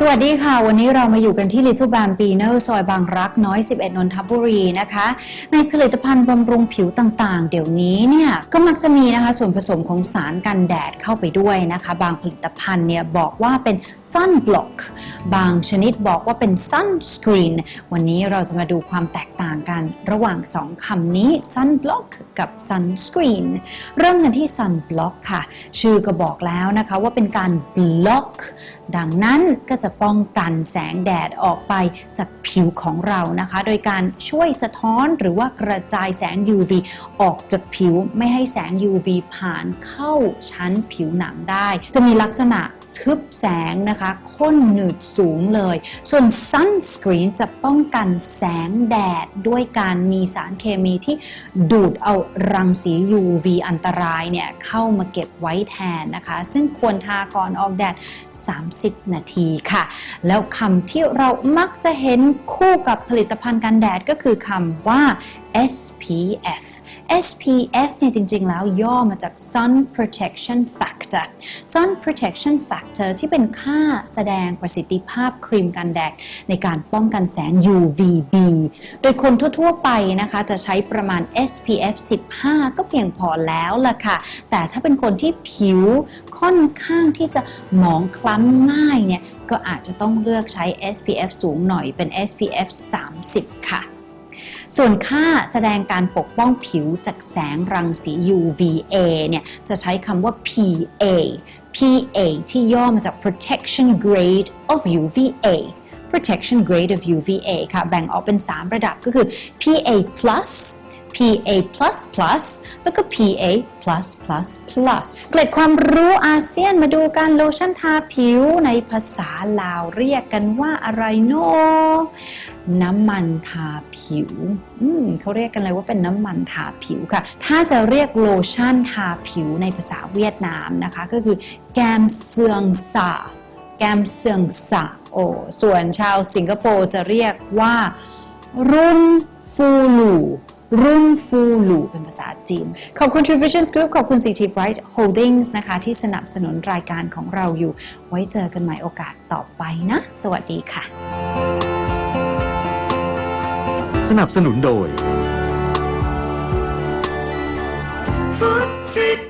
สวัสดีค่ะ วันนี้เรามาอยู่กันที่ Little Bam b e n e r ซอยบางรักน้อย 11 นนทบุรีนะคะ ในผลิตภัณฑ์บำรุงผิวต่างๆ เดี๋ยวนี้เนี่ยก็มักจะมีนะคะส่วนผสมของสารกันแดดเข้าไปด้วยนะคะ บางผลิตภัณฑ์เนี่ยบอกว่าเป็น sun block บางชนิดบอกว่าเป็น sunscreen วันนี้เราจะมาดูความแตกต่างกัน ระหว่าง 2คำนี้ sun block กับ sunscreen เริ่มกันที่ sun block ค่ะ ชื่อก็บอกแล้วนะคะว่าเป็นการ block ดังนั้นก็จะป้องกันแสงแดดออกไปจากผิวของเรานะคะ โดยการช่วยสะท้อนหรือว่ากระจายแสง UV ออกจากผิวไม่ให้แสง UV ผ่านเข้าชั้นผิวหนังได้ จะมีลักษณะ ทึบแสงนะคะข้นหนืดสูงเลย ส่วน sunscreen จะป้องกันแสงแดดด้วยการมีสารเคมีที่ดูดเอารังสี UV อันตรายเนี่ยเข้ามาเก็บไว้แทนนะคะ ซึ่งควรทาก่อนออกแดด 30 นาทีค่ะ แล้วคำที่เรามักจะเห็นคู่กับผลิตภัณฑ์กันแดดก็คือคำว่า SPF SPF เนี่ยจริงๆแล้วย่อมาจาก Sun Protection Factor Sun Protection Factor ที่เป็นค่าแสดงประสิทธิภาพครีมกันแดด ในการป้องกันแสง UVB โดยคนทั่ว ๆ ไปนะคะ จะใช้ประมาณ SPF 15 ก็เพียงพอแล้วล่ะค่ะ แต่ถ้าเป็นคนที่ผิวค่อนข้างที่จะหมองคล้ำง่ายเนี่ย ก็อาจจะต้องเลือกใช้ SPF สูงหน่อยเป็น SPF 30 ค่ะ ส่วนค่าแสดงการปกป้องผิวจากแสงรังสี UVA เนี่ยจะใช้คำว่า PA PA ที่ย่อมาจาก protection grade of UVA protection grade of UVA ค่ะ แบ่งออกเป็น 3 ระดับก็คือ PA plus PA++ แล้วก็ PA+++ เกล็ดความรู้อาเซียนมาดูการโลชั่นทาผิวในภาษาลาวเรียกกันว่าอะไรโนน้ำมันทาผิวอืมเขาเรียกกันเลยว่าเป็นน้ำมันทาผิวค่ะ ถ้าจะเรียกโลชั่นทาผิวในภาษาเวียดนามนะคะ ก็คือแกมเซียงซาแกมเซียงซาโอส่วนชาวสิงคโปร์จะเรียกว่า รุ่นฟูลู รุ่นฟูลูเป็นภาษาจีน ขอบคุณ True Visions Group ขอบคุณ CT Bright Holdings นะคะ ที่สนับสนุนรายการของเราอยู่ ไว้เจอกันใหม่โอกาสต่อไปนะ สวัสดีค่ะ สนับสนุนโดย Food Fit